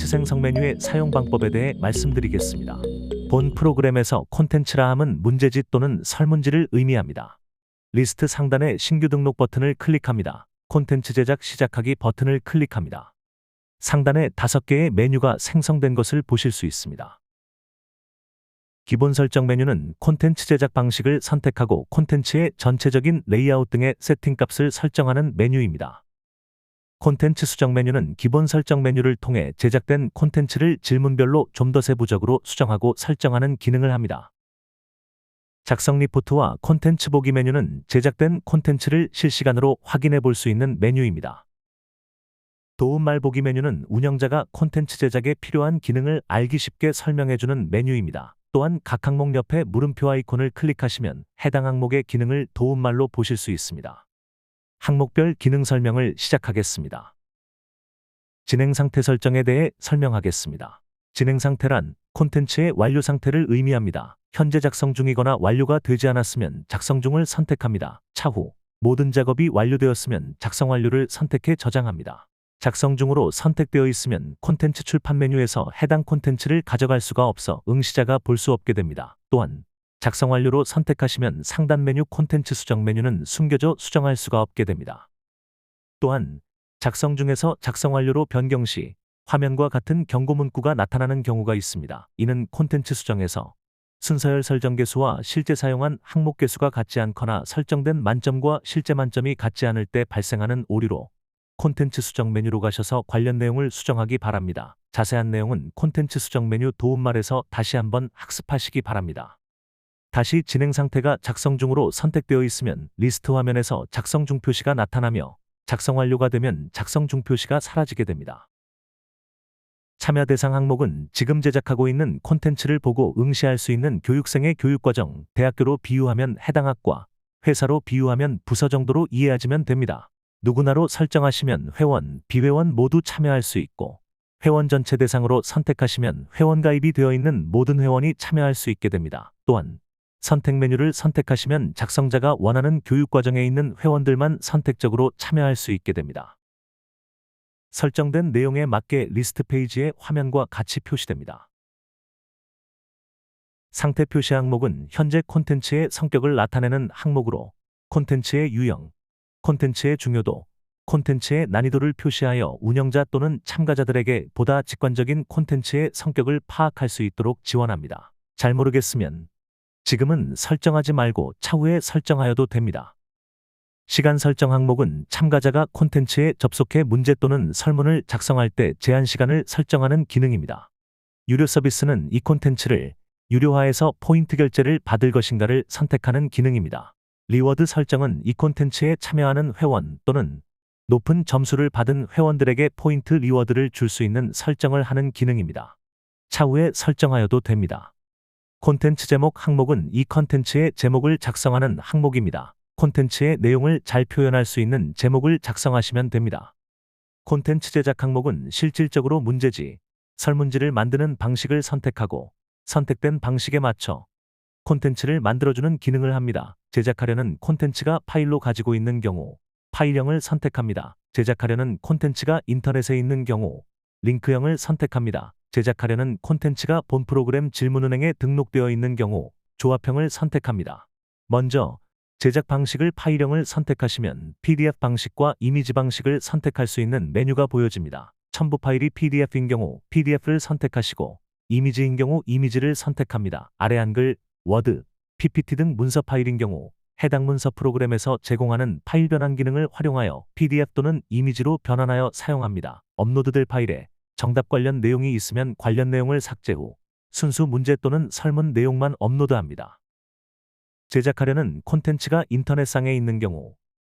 콘텐츠 생성 메뉴의 사용 방법에 대해 말씀드리겠습니다. 본 프로그램에서 콘텐츠라 함은 문제지 또는 설문지를 의미합니다. 리스트 상단의 신규 등록 버튼을 클릭합니다. 콘텐츠 제작 시작하기 버튼을 클릭합니다. 상단에 5개의 메뉴가 생성된 것을 보실 수 있습니다. 기본 설정 메뉴는 콘텐츠 제작 방식을 선택하고 콘텐츠의 전체적인 레이아웃 등의 세팅 값을 설정하는 메뉴입니다. 콘텐츠 수정 메뉴는 기본 설정 메뉴를 통해 제작된 콘텐츠를 질문별로 좀 더 세부적으로 수정하고 설정하는 기능을 합니다. 작성 리포트와 콘텐츠 보기 메뉴는 제작된 콘텐츠를 실시간으로 확인해 볼 수 있는 메뉴입니다. 도움말 보기 메뉴는 운영자가 콘텐츠 제작에 필요한 기능을 알기 쉽게 설명해주는 메뉴입니다. 또한 각 항목 옆에 물음표 아이콘을 클릭하시면 해당 항목의 기능을 도움말로 보실 수 있습니다. 항목별 기능 설명을 시작하겠습니다. 진행 상태 설정에 대해 설명하겠습니다. 진행 상태란 콘텐츠의 완료 상태를 의미합니다. 현재 작성 중이거나 완료가 되지 않았으면 작성 중을 선택합니다. 차후 모든 작업이 완료되었으면 작성 완료를 선택해 저장합니다. 작성 중으로 선택되어 있으면 콘텐츠 출판 메뉴에서 해당 콘텐츠를 가져갈 수가 없어 응시자가 볼 수 없게 됩니다. 또한 작성 완료로 선택하시면 상단 메뉴 콘텐츠 수정 메뉴는 숨겨져 수정할 수가 없게 됩니다. 또한 작성 중에서 작성 완료로 변경 시 화면과 같은 경고 문구가 나타나는 경우가 있습니다. 이는 콘텐츠 수정에서 순서열 설정 개수와 실제 사용한 항목 개수가 같지 않거나 설정된 만점과 실제 만점이 같지 않을 때 발생하는 오류로 콘텐츠 수정 메뉴로 가셔서 관련 내용을 수정하기 바랍니다. 자세한 내용은 콘텐츠 수정 메뉴 도움말에서 다시 한번 학습하시기 바랍니다. 다시 진행 상태가 작성 중으로 선택되어 있으면 리스트 화면에서 작성 중 표시가 나타나며 작성 완료가 되면 작성 중 표시가 사라지게 됩니다. 참여 대상 항목은 지금 제작하고 있는 콘텐츠를 보고 응시할 수 있는 교육생의 교육과정, 대학교로 비유하면 해당 학과, 회사로 비유하면 부서 정도로 이해하시면 됩니다. 누구나로 설정하시면 회원, 비회원 모두 참여할 수 있고 회원 전체 대상으로 선택하시면 회원 가입이 되어 있는 모든 회원이 참여할 수 있게 됩니다. 또한 선택 메뉴를 선택하시면 작성자가 원하는 교육 과정에 있는 회원들만 선택적으로 참여할 수 있게 됩니다. 설정된 내용에 맞게 리스트 페이지에 화면과 같이 표시됩니다. 상태 표시 항목은 현재 콘텐츠의 성격을 나타내는 항목으로 콘텐츠의 유형, 콘텐츠의 중요도, 콘텐츠의 난이도를 표시하여 운영자 또는 참가자들에게 보다 직관적인 콘텐츠의 성격을 파악할 수 있도록 지원합니다. 잘 모르겠으면 지금은 설정하지 말고 차후에 설정하여도 됩니다. 시간 설정 항목은 참가자가 콘텐츠에 접속해 문제 또는 설문을 작성할 때 제한 시간을 설정하는 기능입니다. 유료 서비스는 이 콘텐츠를 유료화해서 포인트 결제를 받을 것인가를 선택하는 기능입니다. 리워드 설정은 이 콘텐츠에 참여하는 회원 또는 높은 점수를 받은 회원들에게 포인트 리워드를 줄 수 있는 설정을 하는 기능입니다. 차후에 설정하여도 됩니다. 콘텐츠 제목 항목은 이 콘텐츠의 제목을 작성하는 항목입니다. 콘텐츠의 내용을 잘 표현할 수 있는 제목을 작성하시면 됩니다. 콘텐츠 제작 항목은 실질적으로 문제지, 설문지를 만드는 방식을 선택하고 선택된 방식에 맞춰 콘텐츠를 만들어주는 기능을 합니다. 제작하려는 콘텐츠가 파일로 가지고 있는 경우 파일형을 선택합니다. 제작하려는 콘텐츠가 인터넷에 있는 경우 링크형을 선택합니다. 제작하려는 콘텐츠가 본 프로그램 질문은행에 등록되어 있는 경우 조합형을 선택합니다. 먼저 제작 방식을 파일형을 선택하시면 PDF 방식과 이미지 방식을 선택할 수 있는 메뉴가 보여집니다. 첨부 파일이 PDF인 경우 PDF를 선택하시고 이미지인 경우 이미지를 선택합니다. 아래 한글, 워드, PPT 등 문서 파일인 경우 해당 문서 프로그램에서 제공하는 파일 변환 기능을 활용하여 PDF 또는 이미지로 변환하여 사용합니다. 업로드될 파일에 정답 관련 내용이 있으면 관련 내용을 삭제 후 순수 문제 또는 설문 내용만 업로드합니다. 제작하려는 콘텐츠가 인터넷상에 있는 경우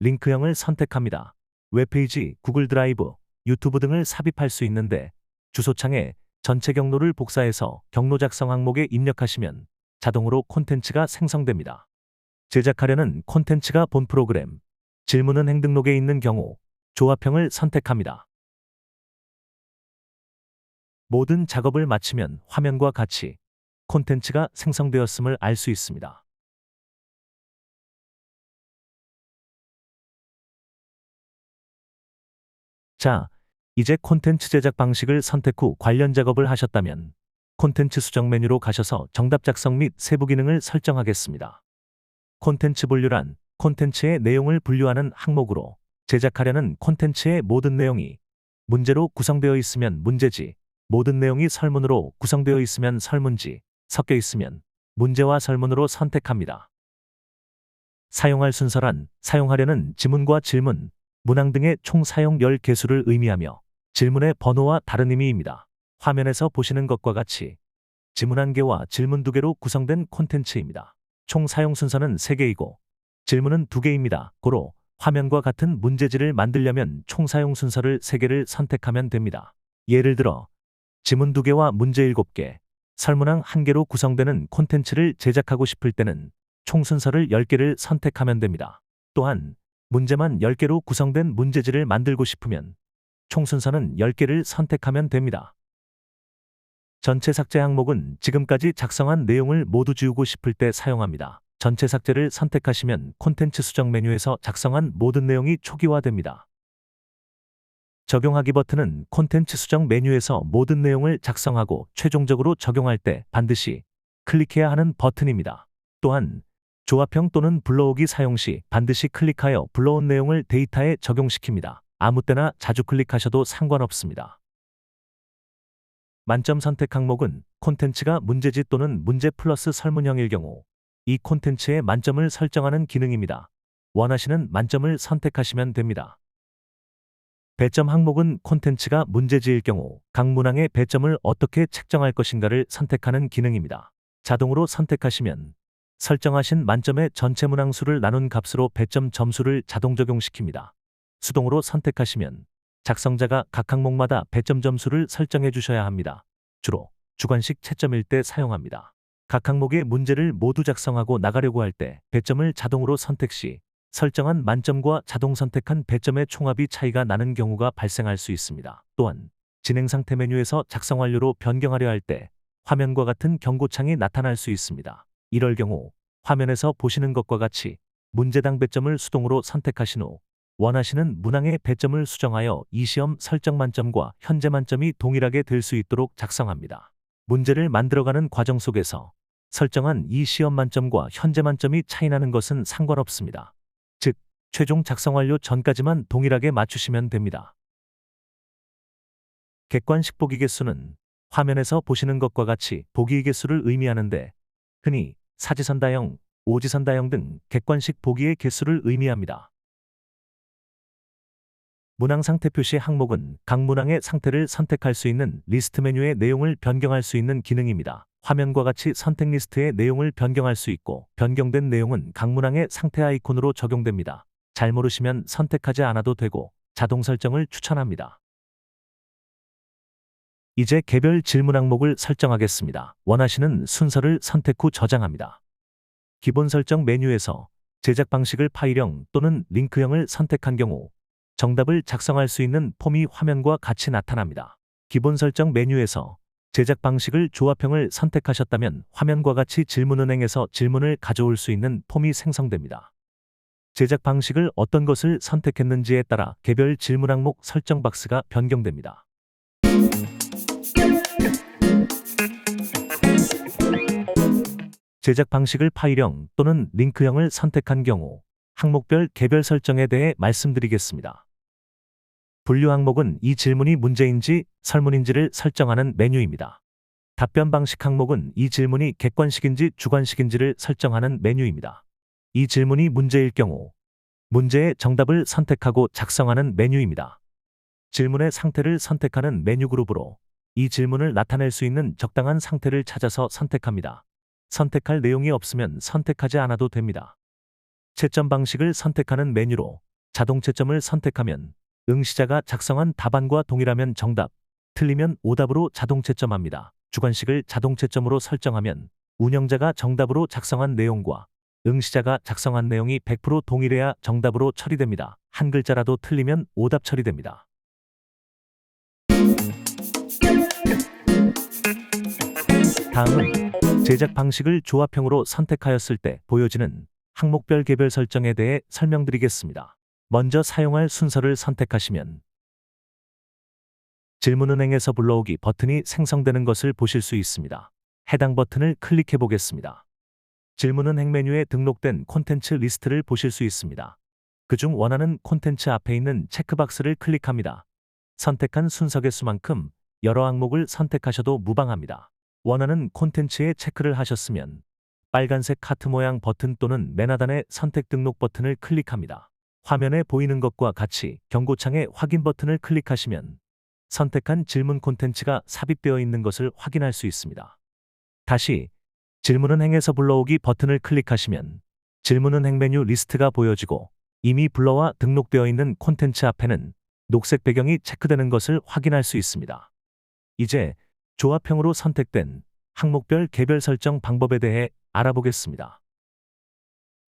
링크형을 선택합니다. 웹페이지, 구글 드라이브, 유튜브 등을 삽입할 수 있는데 주소창에 전체 경로를 복사해서 경로 작성 항목에 입력하시면 자동으로 콘텐츠가 생성됩니다. 제작하려는 콘텐츠가 본 프로그램, 질문은 행등록에 있는 경우 조합형을 선택합니다. 모든 작업을 마치면 화면과 같이 콘텐츠가 생성되었음을 알 수 있습니다. 자, 이제 콘텐츠 제작 방식을 선택 후 관련 작업을 하셨다면 콘텐츠 수정 메뉴로 가셔서 정답 작성 및 세부 기능을 설정하겠습니다. 콘텐츠 분류란 콘텐츠의 내용을 분류하는 항목으로 제작하려는 콘텐츠의 모든 내용이 문제로 구성되어 있으면 문제지, 모든 내용이 설문으로 구성되어 있으면 설문지, 섞여 있으면 문제와 설문으로 선택합니다. 사용할 순서란 사용하려는 지문과 질문, 문항 등의 총 사용 열 개수를 의미하며 질문의 번호와 다른 의미입니다. 화면에서 보시는 것과 같이 지문 한 개와 질문 두 개로 구성된 콘텐츠입니다. 총 사용 순서는 3개이고 질문은 2개입니다. 고로 화면과 같은 문제지를 만들려면 총 사용 순서를 3개를 선택하면 됩니다. 예를 들어 지문 2개와 문제 7개, 설문항 1개로 구성되는 콘텐츠를 제작하고 싶을 때는 총 순서를 10개를 선택하면 됩니다. 또한 문제만 10개로 구성된 문제지를 만들고 싶으면 총 순서는 10개를 선택하면 됩니다. 전체 삭제 항목은 지금까지 작성한 내용을 모두 지우고 싶을 때 사용합니다. 전체 삭제를 선택하시면 콘텐츠 수정 메뉴에서 작성한 모든 내용이 초기화됩니다. 적용하기 버튼은 콘텐츠 수정 메뉴에서 모든 내용을 작성하고 최종적으로 적용할 때 반드시 클릭해야 하는 버튼입니다. 또한 조합형 또는 불러오기 사용 시 반드시 클릭하여 불러온 내용을 데이터에 적용시킵니다. 아무 때나 자주 클릭하셔도 상관없습니다. 만점 선택 항목은 콘텐츠가 문제지 또는 문제 플러스 설문형일 경우 이 콘텐츠의 만점을 설정하는 기능입니다. 원하시는 만점을 선택하시면 됩니다. 배점 항목은 콘텐츠가 문제지일 경우 각 문항의 배점을 어떻게 책정할 것인가를 선택하는 기능입니다. 자동으로 선택하시면 설정하신 만점의 전체 문항 수를 나눈 값으로 배점 점수를 자동 적용시킵니다. 수동으로 선택하시면 작성자가 각 항목마다 배점 점수를 설정해 주셔야 합니다. 주로 주관식 채점일 때 사용합니다. 각 항목의 문제를 모두 작성하고 나가려고 할 때 배점을 자동으로 선택 시 설정한 만점과 자동 선택한 배점의 총합이 차이가 나는 경우가 발생할 수 있습니다. 또한 진행 상태 메뉴에서 작성 완료로 변경하려 할 때 화면과 같은 경고창이 나타날 수 있습니다. 이럴 경우 화면에서 보시는 것과 같이 문제당 배점을 수동으로 선택하신 후 원하시는 문항의 배점을 수정하여 이 시험 설정 만점과 현재 만점이 동일하게 될 수 있도록 작성합니다. 문제를 만들어가는 과정 속에서 설정한 이 시험 만점과 현재 만점이 차이나는 것은 상관없습니다. 즉, 최종 작성 완료 전까지만 동일하게 맞추시면 됩니다. 객관식 보기 개수는 화면에서 보시는 것과 같이 보기 개수를 의미하는데 흔히 사지선다형, 오지선다형 등 객관식 보기의 개수를 의미합니다. 문항 상태 표시 항목은 각 문항의 상태를 선택할 수 있는 리스트 메뉴의 내용을 변경할 수 있는 기능입니다. 화면과 같이 선택 리스트의 내용을 변경할 수 있고 변경된 내용은 각 문항의 상태 아이콘으로 적용됩니다. 잘 모르시면 선택하지 않아도 되고 자동 설정을 추천합니다. 이제 개별 질문 항목을 설정하겠습니다. 원하시는 순서를 선택 후 저장합니다. 기본 설정 메뉴에서 제작 방식을 파일형 또는 링크형을 선택한 경우 정답을 작성할 수 있는 폼이 화면과 같이 나타납니다. 기본 설정 메뉴에서 제작 방식을 조합형을 선택하셨다면 화면과 같이 질문은행에서 질문을 가져올 수 있는 폼이 생성됩니다. 제작 방식을 어떤 것을 선택했는지에 따라 개별 질문 항목 설정 박스가 변경됩니다. 제작 방식을 파일형 또는 링크형을 선택한 경우 항목별 개별 설정에 대해 말씀드리겠습니다. 분류 항목은 이 질문이 문제인지 설문인지를 설정하는 메뉴입니다. 답변 방식 항목은 이 질문이 객관식인지 주관식인지를 설정하는 메뉴입니다. 이 질문이 문제일 경우 문제의 정답을 선택하고 작성하는 메뉴입니다. 질문의 상태를 선택하는 메뉴 그룹으로 이 질문을 나타낼 수 있는 적당한 상태를 찾아서 선택합니다. 선택할 내용이 없으면 선택하지 않아도 됩니다. 채점 방식을 선택하는 메뉴로 자동 채점을 선택하면 응시자가 작성한 답안과 동일하면 정답, 틀리면 오답으로 자동 채점합니다. 주관식을 자동 채점으로 설정하면 운영자가 정답으로 작성한 내용과 응시자가 작성한 내용이 100% 동일해야 정답으로 처리됩니다. 한 글자라도 틀리면 오답 처리됩니다. 다음은 제작 방식을 조합형으로 선택하였을 때 보여지는 항목별 개별 설정에 대해 설명드리겠습니다. 먼저 사용할 순서를 선택하시면 질문은행에서 불러오기 버튼이 생성되는 것을 보실 수 있습니다. 해당 버튼을 클릭해 보겠습니다. 질문은행 메뉴에 등록된 콘텐츠 리스트를 보실 수 있습니다. 그중 원하는 콘텐츠 앞에 있는 체크박스를 클릭합니다. 선택한 순서 개수만큼 여러 항목을 선택하셔도 무방합니다. 원하는 콘텐츠에 체크를 하셨으면 빨간색 카트 모양 버튼 또는 맨 하단의 선택 등록 버튼을 클릭합니다. 화면에 보이는 것과 같이 경고창의 확인 버튼을 클릭하시면 선택한 질문 콘텐츠가 삽입되어 있는 것을 확인할 수 있습니다. 다시 질문은 행에서 불러오기 버튼을 클릭하시면 질문은 행 메뉴 리스트가 보여지고 이미 불러와 등록되어 있는 콘텐츠 앞에는 녹색 배경이 체크되는 것을 확인할 수 있습니다. 이제 조합형으로 선택된 항목별 개별 설정 방법에 대해 알아보겠습니다.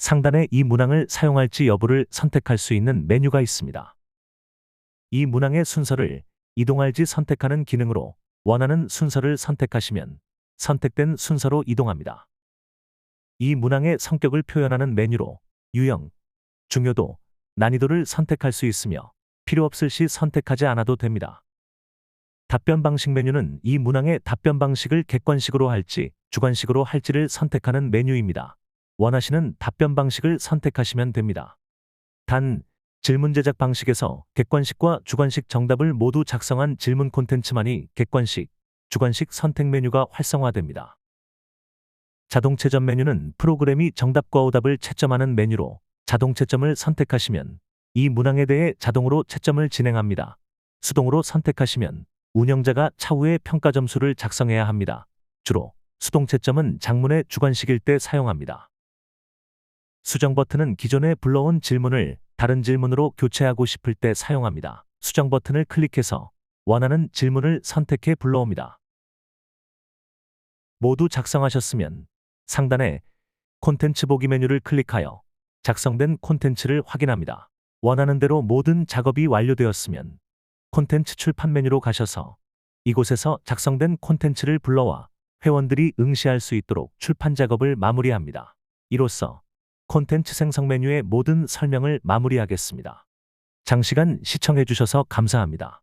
상단에 이 문항을 사용할지 여부를 선택할 수 있는 메뉴가 있습니다. 이 문항의 순서를 이동할지 선택하는 기능으로 원하는 순서를 선택하시면 선택된 순서로 이동합니다. 이 문항의 성격을 표현하는 메뉴로 유형, 중요도, 난이도를 선택할 수 있으며 필요 없을 시 선택하지 않아도 됩니다. 답변 방식 메뉴는 이 문항의 답변 방식을 객관식으로 할지 주관식으로 할지를 선택하는 메뉴입니다. 원하시는 답변 방식을 선택하시면 됩니다. 단, 질문 제작 방식에서 객관식과 주관식 정답을 모두 작성한 질문 콘텐츠만이 객관식, 주관식 선택 메뉴가 활성화됩니다. 자동 채점 메뉴는 프로그램이 정답과 오답을 채점하는 메뉴로 자동 채점을 선택하시면 이 문항에 대해 자동으로 채점을 진행합니다. 수동으로 선택하시면 운영자가 차후에 평가 점수를 작성해야 합니다. 주로 수동 채점은 장문의 주관식일 때 사용합니다. 수정 버튼은 기존에 불러온 질문을 다른 질문으로 교체하고 싶을 때 사용합니다. 수정 버튼을 클릭해서 원하는 질문을 선택해 불러옵니다. 모두 작성하셨으면 상단에 콘텐츠 보기 메뉴를 클릭하여 작성된 콘텐츠를 확인합니다. 원하는 대로 모든 작업이 완료되었으면 콘텐츠 출판 메뉴로 가셔서 이곳에서 작성된 콘텐츠를 불러와 회원들이 응시할 수 있도록 출판 작업을 마무리합니다. 이로써 콘텐츠 생성 메뉴의 모든 설명을 마무리하겠습니다. 장시간 시청해 주셔서 감사합니다.